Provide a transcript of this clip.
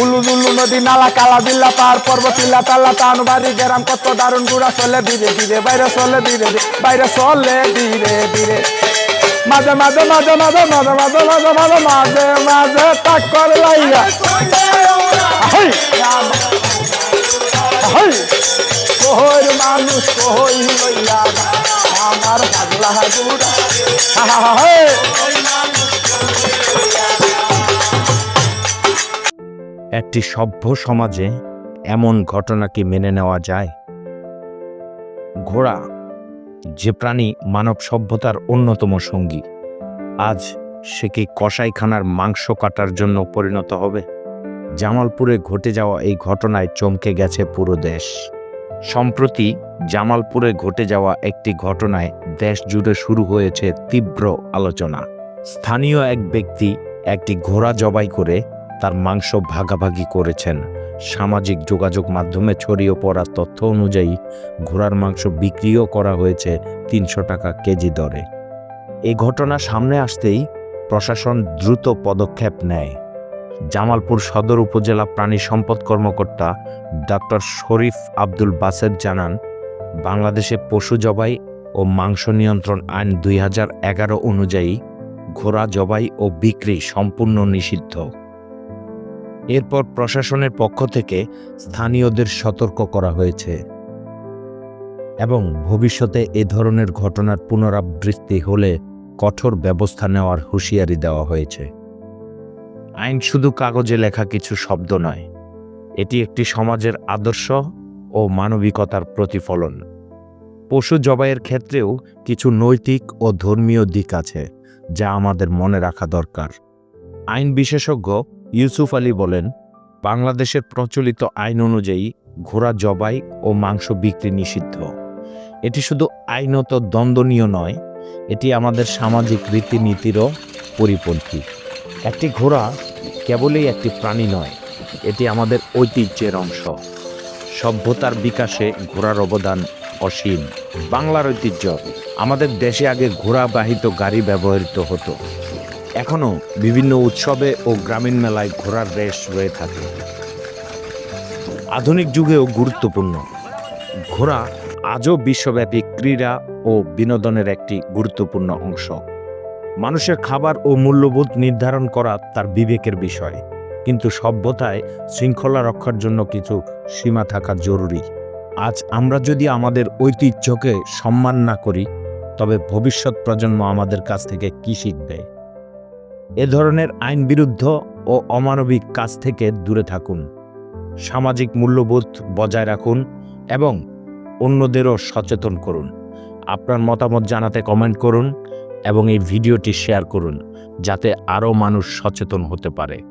উলু দুলু নদী নালা কালা বিল্লা পাহাড় পর্বত ইল্লা তাল্লা তান বাড়ি গেরাম কত দারুণ গুড়া চলে ধীরে ধীরে বাইরে চলে ধীরে বাইরে চলে ধীরে ধীরে মাঝে মাঝে মাঝে মাঝে মাঝে মাঝে মাঝে মাঝে মাঝে মাঝে তাক করে লাইয়া কোহর মানুষ কোহই লইয়া আমার পাগলা গুড়া হা হা হা হে একটি সভ্য সমাজে এমন ঘটনা কি মেনে নেওয়া যায়। ঘোড়া, যে প্রাণী মানব সভ্যতার অন্যতম সঙ্গী, আজ সে কি কসাইখানার মাংস কাটার জন্য পরিণত হবে? জামালপুরে ঘটে যাওয়া এই ঘটনায় চমকে গেছে পুরো দেশ। সম্প্রতি জামালপুরে ঘটে যাওয়া একটি ঘটনায় দেশ জুড়ে শুরু হয়েছে তীব্র আলোচনা। স্থানীয় এক ব্যক্তি একটি ঘোড়া জবাই করে তার মাংস ভাগাভাগি করেছেন। সামাজিক যোগাযোগ মাধ্যমে ছড়িয়ে পড়া তথ্য অনুযায়ী ঘোড়ার মাংস বিক্রিও করা হয়েছে তিনশো টাকা কেজি দরে। এই ঘটনা সামনে আসতেই প্রশাসন দ্রুত পদক্ষেপ নেয়। জামালপুর সদর উপজেলা প্রাণী সম্পদ কর্মকর্তা ডক্টর শরীফ আব্দুল বাসেদ জানান, বাংলাদেশে পশু জবাই ও মাংস নিয়ন্ত্রণ আইন দুই হাজার এগারো অনুযায়ী ঘোড়া জবাই ও বিক্রি সম্পূর্ণ নিষিদ্ধ। এরপর প্রশাসনের পক্ষ থেকে স্থানীয়দের সতর্ক করা হয়েছে এবং ভবিষ্যতে এ ধরনের ঘটনার পুনরাবৃত্তি হলে কঠোর ব্যবস্থা নেওয়ার হুঁশিয়ারি দেওয়া হয়েছে। আইন শুধু কাগজে লেখা কিছু শব্দ নয়, এটি একটি সমাজের আদর্শ ও মানবিকতার প্রতিফলন। পশু জবাইয়ের ক্ষেত্রেও কিছু নৈতিক ও ধর্মীয় দিক আছে যা আমাদের মনে রাখা দরকার। আইন বিশেষজ্ঞ ইউসুফ আলী বলেন, বাংলাদেশের প্রচলিত আইন অনুযায়ী ঘোড়া জবাই ও মাংস বিক্রি নিষিদ্ধ। এটি শুধু আইনত দ্বন্দ্বনীয় নয়, এটি আমাদের সামাজিক রীতিনীতিরও পরিপন্থী। একটি ঘোড়া কেবলই একটি প্রাণী নয়, এটি আমাদের ঐতিহ্যের অংশ। সভ্যতার বিকাশে ঘোড়ার অবদান অসীম। বাংলার ঐতিহ্য, আমাদের দেশে আগে ঘোড়াবাহিত গাড়ি ব্যবহৃত হতো। এখনও বিভিন্ন উৎসবে ও গ্রামীণ মেলায় ঘোড়ার রেশ রয়ে থাকে। আধুনিক যুগেও গুরুত্বপূর্ণ। ঘোড়া আজও বিশ্বব্যাপী ক্রীড়া ও বিনোদনের একটি গুরুত্বপূর্ণ অংশ। মানুষের খাবার ও মূল্যবোধ নির্ধারণ করা তার বিবেকের বিষয়। কিন্তু সভ্যতায় শৃঙ্খলা রক্ষার জন্য কিছু সীমা থাকা জরুরি। আজ আমরা যদি আমাদের ঐতিহ্যকে সম্মান না করি, তবে ভবিষ্যৎ প্রজন্ম আমাদের কাছ থেকে কি শিখবে? এ ধরনের আইন বিরুদ্ধ ও অমানবিক কাজ থেকে দূরে থাকুন। সামাজিক মূল্যবোধ বজায় রাখুন এবং অন্যদেরও সচেতন করুন। আপনার মতামত জানাতে কমেন্ট করুন এবং এই ভিডিওটি শেয়ার করুন, যাতে আরও মানুষ সচেতন হতে পারে।